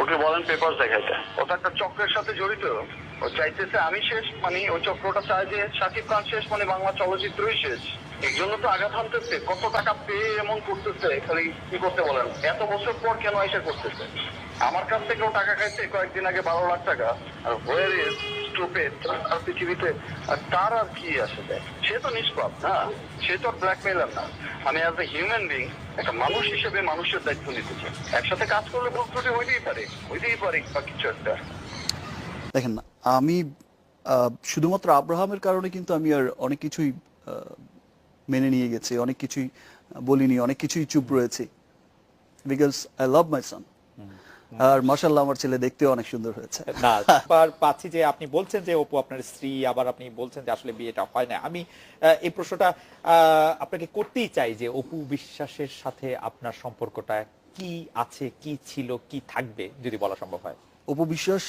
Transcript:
ওকে বলেন পেপার দেখাইতে। ওটা একটা চক্রের সাথে জড়িত। ও চাইতেছে আমি শেষ মানে ওই চক্রটা চায় যে সাকিব খান শেষ মানে বাংলা চলচ্চিত্রই শেষ। এর জন্য তো আঘাত হানতেছে, কত টাকা পেয়ে এমন করতেছে, খালি কি করতে বলেন? এত বছর পর কেন এসে করতেছে? আমার কাছ থেকেও টাকা খাইছে, কয়েকদিন আগে বারো লাখ টাকা। আর হোয়ার স্টুপেড আর পৃথিবীতে তার আর কি আসলে সে তো নিষ্পাপ না? সে তো ব্ল্যাকমেলার না। আমি অ্যাজ এ হিউম্যান বিং একটা মানুষ হিসেবে মানুষের দায়িত্ব নিতে চাই। একসাথে কাজ করলে ভুল ত্রুটি হইতেই পারে হইতেই পারে বা কিছু একটা। দেখেন আমি আহ, শুধুমাত্র আব্রাহামের কারণে কিন্তু আমি আর অনেক কিছুই আহ, মেনে নিয়ে গেছি অনেক কিছুই বলিনি অনেক কিছুই চুপ রয়েছি। বিকজ আই লাভ মাই সন আর মাসাল্লাহ আমার ছেলে দেখতেও অনেক সুন্দর হয়েছে। না পাচ্ছি যে আপনি বলছেন যে অপু আপনার স্ত্রী আবার আপনি বলছেন যে আসলে বিয়েটা হয় না। আমি এই প্রশ্নটা আহ, আপনাকে করতেই চাই যে অপু বিশ্বাসের সাথে আপনার সম্পর্কটা কি আছে কি ছিল কি থাকবে যদি বলা সম্ভব হয়। অপবিশ্বাস